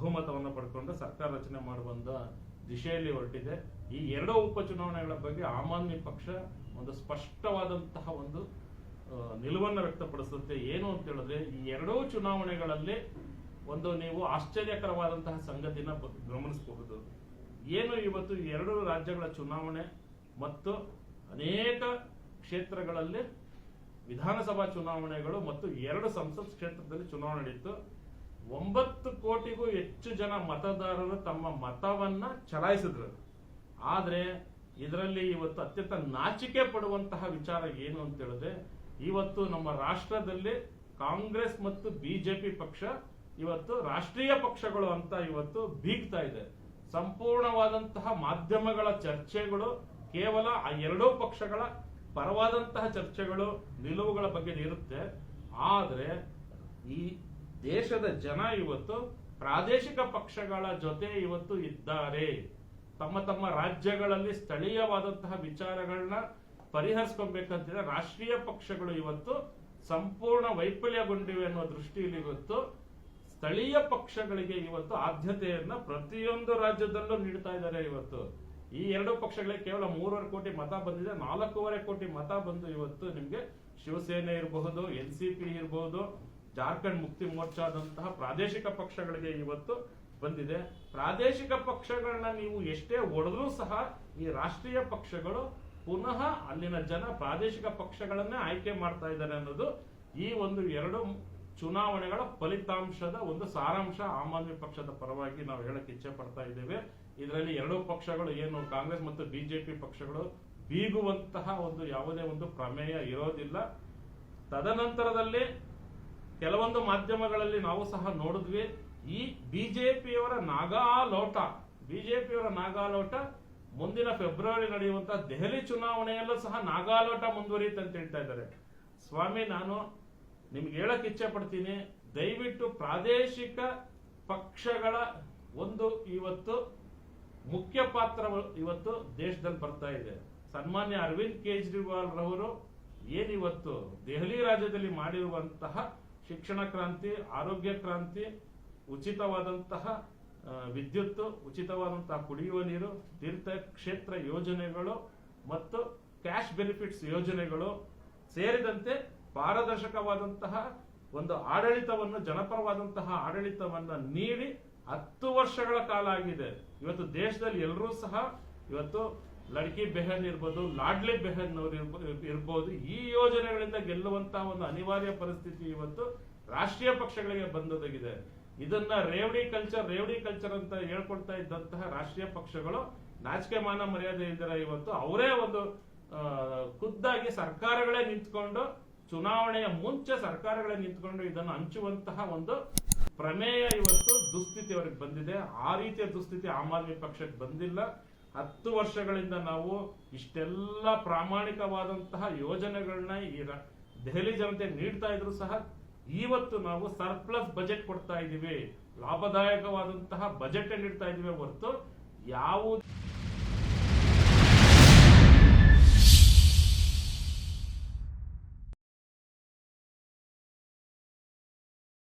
ಬಹುಮತವನ್ನು ಪಡ್ಕೊಂಡು ಸರ್ಕಾರ ರಚನೆ ಮಾಡುವಂತ ದಿಶೆಯಲ್ಲಿ ಹೊರಟಿದೆ. ಈ ಎರಡೂ ಉಪಚುನಾವಣೆಗಳ ಬಗ್ಗೆ ಆಮ್ ಆದ್ಮಿ ಪಕ್ಷ ಒಂದು ಸ್ಪಷ್ಟವಾದಂತಹ ಒಂದು ನಿಲುವನ್ನು ವ್ಯಕ್ತಪಡಿಸುತ್ತೆ. ಏನು ಅಂತ ಹೇಳಿದ್ರೆ, ಈ ಎರಡೂ ಚುನಾವಣೆಗಳಲ್ಲಿ ಒಂದು ನೀವು ಆಶ್ಚರ್ಯಕರವಾದಂತಹ ಸಂಗತಿನ ಗಮನಿಸಬಹುದು. ಏನು ಇವತ್ತು ಎರಡು ರಾಜ್ಯಗಳ ಚುನಾವಣೆ ಮತ್ತು ಅನೇಕ ಕ್ಷೇತ್ರಗಳಲ್ಲಿ ವಿಧಾನಸಭಾ ಚುನಾವಣೆಗಳು ಮತ್ತು ಎರಡು ಸಂಸತ್ ಕ್ಷೇತ್ರದಲ್ಲಿ ಚುನಾವಣೆ ನಡೆಯಿತು. ಒಂಬತ್ತು ಕೋಟಿಗೂ ಹೆಚ್ಚು ಜನ ಮತದಾರರು ತಮ್ಮ ಮತವನ್ನ ಚಲಾಯಿಸಿದ್ರು. ಆದ್ರೆ ಇದರಲ್ಲಿ ಇವತ್ತು ಅತ್ಯಂತ ನಾಚಿಕೆ ಪಡುವಂತಹ ವಿಚಾರ ಏನು ಅಂತ ಹೇಳಿದ್ರೆ, ಇವತ್ತು ನಮ್ಮ ರಾಷ್ಟ್ರದಲ್ಲಿ ಕಾಂಗ್ರೆಸ್ ಮತ್ತು ಬಿಜೆಪಿ ಪಕ್ಷ ಇವತ್ತು ರಾಷ್ಟ್ರೀಯ ಪಕ್ಷಗಳು ಅಂತ ಇವತ್ತು ಬೀಗ್ತಾ ಇದೆ. ಸಂಪೂರ್ಣವಾದಂತಹ ಮಾಧ್ಯಮಗಳ ಚರ್ಚೆಗಳು, ಕೇವಲ ಆ ಎರಡೂ ಪಕ್ಷಗಳ ಪರವಾದಂತಹ ಚರ್ಚೆಗಳು, ನಿಲುವುಗಳ ಬಗ್ಗೆ ಇರುತ್ತೆ. ಆದ್ರೆ ಈ ದೇಶದ ಜನ ಇವತ್ತು ಪ್ರಾದೇಶಿಕ ಪಕ್ಷಗಳ ಜೊತೆ ಇವತ್ತು ಇದ್ದಾರೆ. ತಮ್ಮ ತಮ್ಮ ರಾಜ್ಯಗಳಲ್ಲಿ ಸ್ಥಳೀಯವಾದಂತಹ ವಿಚಾರಗಳನ್ನ ಪರಿಹರಿಸ್ಕೊಬೇಕಂತಿದ್ರೆ ರಾಷ್ಟ್ರೀಯ ಪಕ್ಷಗಳು ಇವತ್ತು ಸಂಪೂರ್ಣ ವೈಫಲ್ಯಗೊಂಡಿವೆ ಅನ್ನೋ ದೃಷ್ಟಿಯಲ್ಲಿ ಇವತ್ತು ಸ್ಥಳೀಯ ಪಕ್ಷಗಳಿಗೆ ಇವತ್ತು ಆದ್ಯತೆಯನ್ನ ಪ್ರತಿಯೊಂದು ರಾಜ್ಯದಲ್ಲೂ ನೀಡ್ತಾ ಇದ್ದಾರೆ ಇವತ್ತು. ಈ ಎರಡು ಪಕ್ಷಗಳಿಗೆ ಕೇವಲ ಮೂರುವರೆ ಕೋಟಿ ಮತ ಬಂದಿದೆ. ನಾಲ್ಕೂವರೆ ಕೋಟಿ ಮತ ಬಂದು ಇವತ್ತು ನಿಮ್ಗೆ ಶಿವಸೇನೆ ಇರಬಹುದು, ಎನ್ ಸಿ ಪಿ ಇರಬಹುದು ಜಾರ್ಖಂಡ್ ಮುಕ್ತಿ ಮೋರ್ಚಾದಂತಹ ಪ್ರಾದೇಶಿಕ ಪಕ್ಷಗಳಿಗೆ ಇವತ್ತು ಬಂದಿದೆ. ಪ್ರಾದೇಶಿಕ ಪಕ್ಷಗಳನ್ನ ನೀವು ಎಷ್ಟೇ ಒಡೆದ್ರೂ ಸಹ ಈ ರಾಷ್ಟ್ರೀಯ ಪಕ್ಷಗಳು ಪುನಃ ಅಲ್ಲಿನ ಜನ ಪ್ರಾದೇಶಿಕ ಪಕ್ಷಗಳನ್ನೇ ಆಯ್ಕೆ ಮಾಡ್ತಾ ಇದ್ದಾರೆ ಅನ್ನೋದು ಈ ಒಂದು ಎರಡು ಚುನಾವಣೆಗಳ ಫಲಿತಾಂಶದ ಒಂದು ಸಾರಾಂಶ ಆಮ್ ಆದ್ಮಿ ಪಕ್ಷದ ಪರವಾಗಿ ನಾವು ಹೇಳಕ್ಕೆ ಇಚ್ಛೆ ಪಡ್ತಾ ಇದ್ದೇವೆ. ಇದರಲ್ಲಿ ಎರಡೂ ಪಕ್ಷಗಳು ಏನು ಕಾಂಗ್ರೆಸ್ ಮತ್ತು ಬಿಜೆಪಿ ಪಕ್ಷಗಳು ಬೀಗುವಂತಹ ಒಂದು ಯಾವುದೇ ಒಂದು ಪ್ರಮೇಯ ಇರೋದಿಲ್ಲ. ತದನಂತರದಲ್ಲಿ ಕೆಲವೊಂದು ಮಾಧ್ಯಮಗಳಲ್ಲಿ ನಾವು ಸಹ ನೋಡಿದ್ವಿ. ಈ ಬಿಜೆಪಿಯವರ ನಾಗಾಲೋಟ ಬಿಜೆಪಿಯವರ ನಾಗಾಲೋಟ ಮುಂದಿನ ಫೆಬ್ರವರಿ ನಡೆಯುವಂತಹ ದೆಹಲಿ ಚುನಾವಣೆಯಲ್ಲೂ ಸಹ ನಾಗಾಲೋಟ ಮುಂದುವರಿಯುತ್ತೆ ಅಂತ ಹೇಳ್ತಾ ಇದ್ದಾರೆ. ಸ್ವಾಮಿ, ನಾನು ನಿಮ್ಗೆ ಹೇಳಕ್ ಇಚ್ಛೆ ಪಡ್ತೀನಿ ದಯವಿಟ್ಟು ಪ್ರಾದೇಶಿಕ ಪಕ್ಷಗಳ ಒಂದು ಇವತ್ತು ಮುಖ್ಯ ಪಾತ್ರ ಇವತ್ತು ದೇಶದಲ್ಲಿ ಬರ್ತಾ ಇದೆ. ಸನ್ಮಾನ್ಯ ಅರವಿಂದ್ ಕೇಜ್ರಿವಾಲ್ ರವರು ಏನಿವತ್ತು ದೆಹಲಿ ರಾಜ್ಯದಲ್ಲಿ ಮಾಡಿರುವಂತಹ ಶಿಕ್ಷಣ ಕ್ರಾಂತಿ, ಆರೋಗ್ಯ ಕ್ರಾಂತಿ, ಉಚಿತವಾದಂತಹ ವಿದ್ಯುತ್ ಉಚಿತವಾದಂತಹ ಕುಡಿಯುವ ನೀರು, ತೀರ್ಥಕ್ಷೇತ್ರ ಯೋಜನೆಗಳು ಮತ್ತು ಕ್ಯಾಶ್ ಬೆನಿಫಿಟ್ಸ್ ಯೋಜನೆಗಳು ಸೇರಿದಂತೆ ಪಾರದರ್ಶಕವಾದಂತಹ ಒಂದು ಆಡಳಿತವನ್ನು, ಜನಪರವಾದಂತಹ ಆಡಳಿತವನ್ನು ನೀಡಿ ಹತ್ತು ವರ್ಷಗಳ ಕಾಲ ಆಗಿದೆ. ಇವತ್ತು ದೇಶದಲ್ಲಿ ಎಲ್ಲರೂ ಸಹ ಇವತ್ತು ಲಡ್ಕಿ ಬೆಹನ್ ಇರ್ಬೋದು, ಲಾಡ್ಲಿ ಬೆಹನ್ ಅವರು ಇರ್ಬೋದು, ಈ ಯೋಜನೆಗಳಿಂದ ಗೆಲ್ಲುವಂತಹ ಒಂದು ಅನಿವಾರ್ಯ ಪರಿಸ್ಥಿತಿ ಇವತ್ತು ರಾಷ್ಟ್ರೀಯ ಪಕ್ಷಗಳಿಗೆ ಬಂದೊದಗಿದೆ. ಇದನ್ನ ರೇವಡಿ ಕಲ್ಚರ್ ರೇವಡಿ ಕಲ್ಚರ್ ಅಂತ ಹೇಳ್ಕೊಡ್ತಾ ಇದ್ದಂತಹ ರಾಷ್ಟ್ರೀಯ ಪಕ್ಷಗಳು ನಾಚಿಕೆ ಮಾನ ಮರ್ಯಾದೆ ಇದ್ದಾರೆ ಇವತ್ತು ಅವರೇ ಒಂದು ಖುದ್ದಾಗಿ ಸರ್ಕಾರಗಳೇ ನಿಂತ್ಕೊಂಡು ಚುನಾವಣೆಯ ಮುಂಚೆ ಸರ್ಕಾರಗಳೇ ನಿಂತ್ಕೊಂಡು ಇದನ್ನು ಹಂಚುವಂತಹ ಒಂದು ಪ್ರಮೇಯ ಇವತ್ತು ದುಸ್ಥಿತಿ ಅವರಿಗೆ ಬಂದಿದೆ. ಆ ರೀತಿಯ ದುಸ್ಥಿತಿ ಆಮ್ ಆದ್ಮಿ ಪಕ್ಷಕ್ಕೆ ಬಂದಿಲ್ಲ. ಹತ್ತು ವರ್ಷಗಳಿಂದ ನಾವು ಇಷ್ಟೆಲ್ಲ ಪ್ರಾಮಾಣಿಕವಾದಂತಹ ಯೋಜನೆಗಳನ್ನ ಈ ದೆಹಲಿ ಜನತೆ ನೀಡ್ತಾ ಇದ್ರು ಸಹ ಇವತ್ತು ನಾವು ಸರ್ಪ್ಲಸ್ ಬಜೆಟ್ ಕೊಡ್ತಾ ಇದ್ದೀವಿ ಲಾಭದಾಯಕವಾದಂತಹ ಬಜೆಟ್ ನೀಡ್ತಾ ಇದೀವಿ ಹೊರತು ಯಾವ